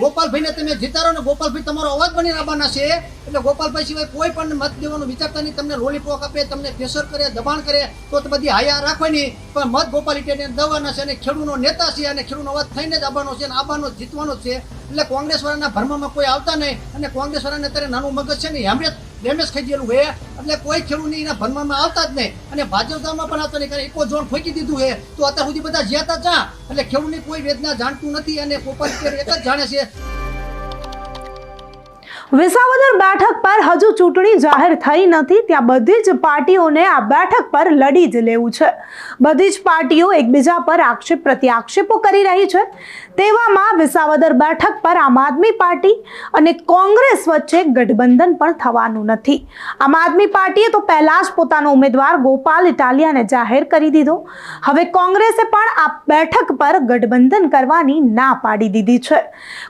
ગોપાલભાઈને તમે જીતારો ને ગોપાલભાઈ તમારો અવાજ બની આવવાના છે. એટલે ગોપાલભાઈ સિવાય કોઈ પણ મત દેવાનું વિચારતા નહીં. તમને લોલીપોક આપે, તમને પ્રેશર કરે, દબાણ કરે, તો બધી હાયા રાખવાની. પણ મત ગોપાલ ઇટાલિયન દવાના છે અને ખેડૂતનો નેતા છે અને ખેડૂતનો અવાજ થઈને જ આવવાનો છે અને આવવાનો જીતવાનો છે. એટલે કોંગ્રેસ વાળાના ભરમામાં કોઈ આવતા નહીં. અને કોંગ્રેસ વાળાને અત્યારે નાનું મગજ છે ને હેમરેજ ડેમેજ થઈ ગયેલું છે. એટલે કોઈ ખેડૂતની એના ભણવામાં આવતા જ નહીં. અને ભાજપમાં પણ આવતા નહીં, કારણ ઇકો ઝોન ફેંકી દીધું છે. તો અત્યાર સુધી બધા જ્યાં ત્યાં એટલે ખેડૂતની કોઈ વેદના જાણતું નથી અને પોપર એક જ જાણે છે. વિસાવદર બેઠક પર હજુ ચૂંટણી જાહેર થઈ નથી. ત્યાં બધી જ પાર્ટીઓને આ બેઠક પર લડી જ લેવું છે. બધી જ પાર્ટીઓ એકબીજા પર આક્ષેપ પ્રત્યાક્ષેપો કરી રહી છે. તેવામાં વિસાવદર બેઠક પર આમ આદમી પાર્ટી અને કોંગ્રેસ વચ્ચે ગઠબંધન પણ થવાનું નથી. આમ આદમી પાર્ટીએ તો પહેલા જ પોતાનો ઉમેદવાર ગોપાલ ઇટાલિયાને જાહેર કરી દીધો. હવે કોંગ્રેસે પણ આ બેઠક પર ગઠબંધન કરવાની ના પાડી દીધી છે.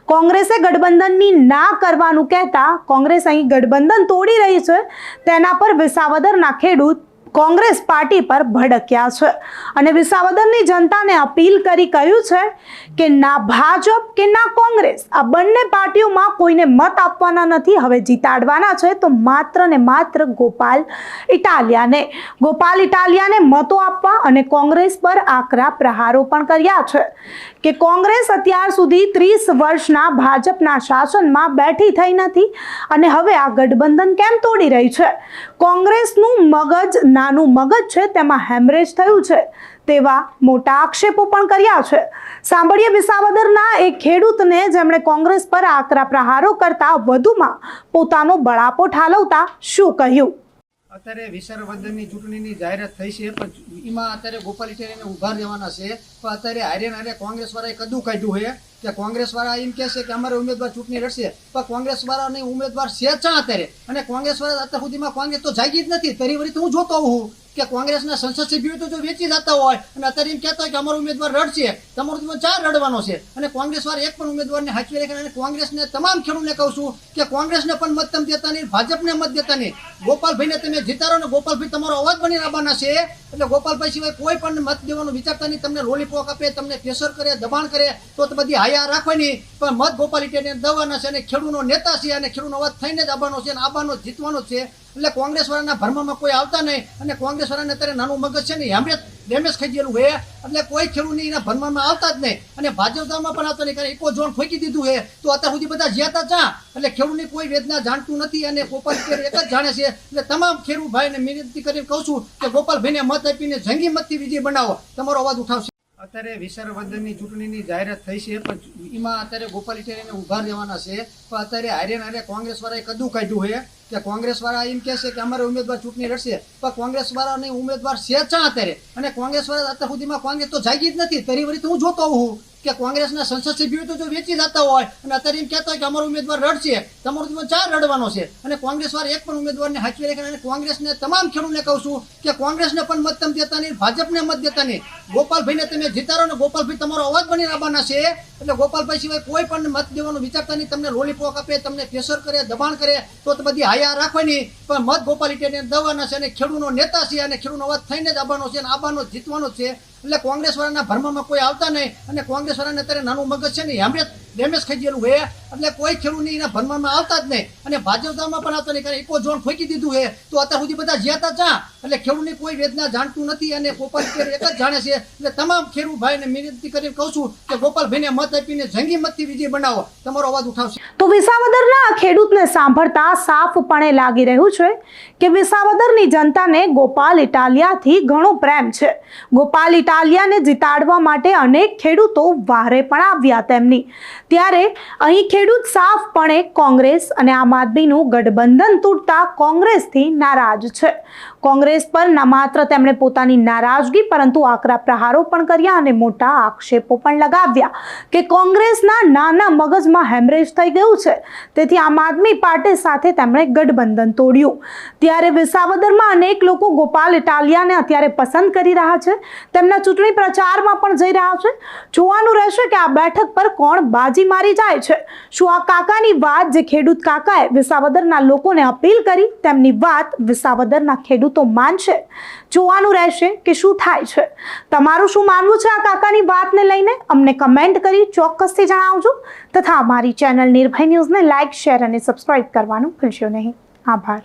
કોંગ્રેસે ગઠબંધનની ના કરવાનું કહેતા કોંગ્રેસ અહીં ગઠબંધન તોડી રહી છે તેના પર વિસાવદરના ખેડૂત કોંગ્રેસ પાર્ટી પર ભડક્યા છે. અને વિસાવદરની જનતાને અપીલ કરી કહ્યું છે કે ના ભાજપ કે ના કોંગ્રેસ, આ બંને પાર્ટીઓમાં કોઈને મત આપવાના નથી, હવે જીતાડવાના છે, તો માત્ર ને માત્ર ગોપાલ ઇટાલિયાને. ગોપાલ ઇટાલિયાને મતો આપવા અને કોંગ્રેસ પર આકરા પ્રહારો પણ કર્યા છે. કે કોંગ્રેસ અત્યાર સુધી ત્રીસ વર્ષના ભાજપના શાસનમાં બેઠી થઈ નથી અને હવે આ ગઠબંધન કેમ તોડી રહી છે? કોંગ્રેસનું મગજ નાનું મગજ છે, તેમાં હેમરેજ થયું છે. તેવા મોટા આક્ષેપો પણ કર્યા છે. સાંભળીએ વિસાવદરના એક ખેડૂતને જેમણે કોંગ્રેસ પર આકરા પ્રહારો કરતા વધુમાં પોતાનો બળાપો ઠાલવતા શું કહ્યું? અત્યારે વિસર્વદનની ચૂંટણીની જાહેરાત થઈ છે, પણ એમાં અત્યારે ગોપાલ ઊભા રહેવાના છે. પણ અત્યારે હારે હારે કોંગ્રેસ વાળાએ કદું કાઢ્યું છે કે કોંગ્રેસ વાળા એમ કહે છે કે અમારે ઉમેદવાર ચૂંટણી લડશે, પણ કોંગ્રેસ વાળાની ઉમેદવાર છે ચા અત્યારે? અને કોંગ્રેસ વાળા અત્યાર સુધીમાં કોંગ્રેસ તો જાગી જ નથી. તરી વળી તો હું જોતો હોઉં કે કોંગ્રેસના સંસદ સભ્યો તો જો વેચી જતા હોય અને અત્યારે એમ કહેતા હોય કે અમારો ઉમેદવાર રડશે, તમારો ઉમેદવાર ચાર રડવાનો છે? અને કોંગ્રેસ વાળા એક પણ ઉમેદવારને હાચવી રાખે અને કોંગ્રેસને તમામ ખેડૂતને કહું છું કે કોંગ્રેસને પણ મત તમે દેતા નહીં, ભાજપને મત દેતા નહીં. ગોપાલભાઈને તમે જીતારો ને ગોપાલભાઈ તમારો અવાજ બની આવવાના છે. એટલે ગોપાલભાઈ સિવાય કોઈ પણ મત દેવાનું વિચારતા નહીં. તમને લોલીપોક આપે, તમને પ્રેશર કરે, દબાણ કરે, તો બધી હાયા રાખવાની. પણ મત ગોપાલિટીને દવાના છે અને ખેડૂતનો નેતા છે અને ખેડૂતનો અવાજ થઈને જ આવવાનો છે અને આવવાનો જીતવાનો છે. એટલે કોંગ્રેસ વાળાના ભરમામાં કોઈ આવતા નહીં. અને કોંગ્રેસ વાળાને અત્યારે નાનું મગજ છે ને હેમરેજ ડેમેજ થઈ ગયેલું છે એટલે કોઈ ખેડૂત એના ભરવામાં આવતા જ નહીં. અને ભાજપમાં પણ આવતા નહીં, કારણ ઇકો ઝોન ફેંકી દીધું છે તો અત્યાર સુધી બધા જ્યાં ચા એટલે ખેડૂતની કોઈ વેદના જાણતું નથી અને ગોપાલ એક જ જાણે છે. એટલે તમામ ખેડૂત ભાઈને વિનંતી કરીને કહું છું કે ગોપાલભાઈને મત આપીને જંગી મતથી વિજય બનાવો. તમારો અવાજ ઉઠાવશે. અત્યારે વિસર્વદનની ચૂંટણીની જાહેરાત થઈ છે, પણ એમાં અત્યારે ગોપાલ ઇટેરીને ઊભા રહેવાના છે. તો અત્યારે હારે હારે કોંગ્રેસ વાળાએ કદું કાઢ્યું છે કે કોંગ્રેસ વાળા એમ કહે છે કે અમારે ઉમેદવાર ચૂંટણી લડશે, પણ કોંગ્રેસ વાળાની ઉમેદવાર છે ચા અત્યારે? અને કોંગ્રેસ વાળા અત્યાર સુધીમાં કોંગ્રેસ તો જાગી જ નથી. તરી વળી તો હું જોતો હોઉં કે કોંગ્રેસના સંસદ સભ્યો તો જો વેચી જતા હોય, અને અત્યારે એમ કહેતા હોય કે અમારો ઉમેદવાર રડશે, તમારો ઉમેદવાર ચાર રડવાનો છે. અને કોંગ્રેસ વાળા એક પણ ઉમેદવારને હાચવી રાખે અને કોંગ્રેસને તમામ ખેડૂતને કહું છું કે કોંગ્રેસને પણ મત તમે દેતા નહીં, ભાજપને મત દેતા નહીં. ગોપાલભાઈને તમે જીતારો ને ગોપાલભાઈ તમારો અવાજ બની આવવાના છે. એટલે ગોપાલભાઈ સિવાય કોઈ પણ મત દેવાનું વિચારતા નહીં. તમને લોલીપોક આપે, તમને પ્રેશર કરે, દબાણ કરે, તો બધી હાયા રાખવાની. પણ મત ગોપાલિટીને દવાના છે અને ખેડૂતનો નેતા છે અને ખેડૂતનો અવાજ થઈને જ આવવાનો છે અને આવવાનો જીતવાનો છે. એટલે કોંગ્રેસ વાળાના ભરમામાં કોઈ આવતા નહીં અને કોંગ્રેસ વાળાને અત્યારે નાનું મગજ છે ને હેમરેજ ડેમેજ થઈ ગયેલું છે એટલે કોઈ ખેડૂતની એના ભરમાનમાં આવતા જ નહીં. અને ભાજપમાં પણ આવતા નહીં, કારણ ઇકો ઝોન ફેંકી દીધું છે. તો અત્યાર સુધી બધા જ્યાં ચા એટલે ખેડૂતની કોઈ વેદના જાણતું નથી અને ગોપાલ એક જ જાણે છે. એટલે તમામ ખેડૂત ભાઈને વિનંતી કરીને કહું છું કે ગોપાલભાઈને મત આપીને જંગી મતથી વિજય બનાવો. તમારો અવાજ ઉઠાવશે. તો વિસાવદરના ખેડૂતને સાંભળતા સાફપણે લાગી રહ્યું છે કે વિસાવદરની જનતાને ગોપાલ ઇટાલિયાથી ઘણો પ્રેમ છે. ગોપાલ ઇટાલિયાને જીતાડવા માટે અનેક ખેડૂતો વારે પણ આવ્યા તેમની. ત્યારે અહીં ખેડૂત સાફપણે કોંગ્રેસ અને આમ આદમીનું ગઠબંધન તૂટતા કોંગ્રેસથી નારાજ છે. કોંગ્રેસ પર ન માત્ર તેમણે પોતાની નારાજગી, પરંતુ આકરા પ્રહારો પણ કર્યા અને મોટા આક્ષેપો પણ લગાવ્યા કે કોંગ્રેસના નાના મગજમાં હેમરેજ થઈ ગયું છે. તેથી આમ આદમી પાર્ટી સાથે તેમણે ગઠબંધન તોડ્યું. ત્યારે વિસાવદરમાં અનેક લોકો ગોપાલ ઇટાલિયાને અત્યારે પસંદ કરી રહ્યા છે. તેમના ચૂંટણી પ્રચારમાં પણ જઈ રહ્યા છે. જોવાનું રહેશે કે આ બેઠક પર કોણ બાજી મારી જાય છે. શું આ કાકાની વાત જે ખેડૂત કાકાએ વિસાવદરના લોકોને અપીલ કરી, તેમની વાત વિસાવદરના ખેડૂતો માનશે? જોવાનું રહેશે કે શું થાય છે. તમારું શું માનવું છે આ કાકાની વાતને લઈને? અમને કમેન્ટ કરી ચોક્કસથી જણાવજો. તથા અમારી ચેનલ નિર્ભય ન્યૂઝને લાઇક, શેર અને સબસ્ક્રાઇબ કરવાનું ભૂલશો નહીં. આભાર.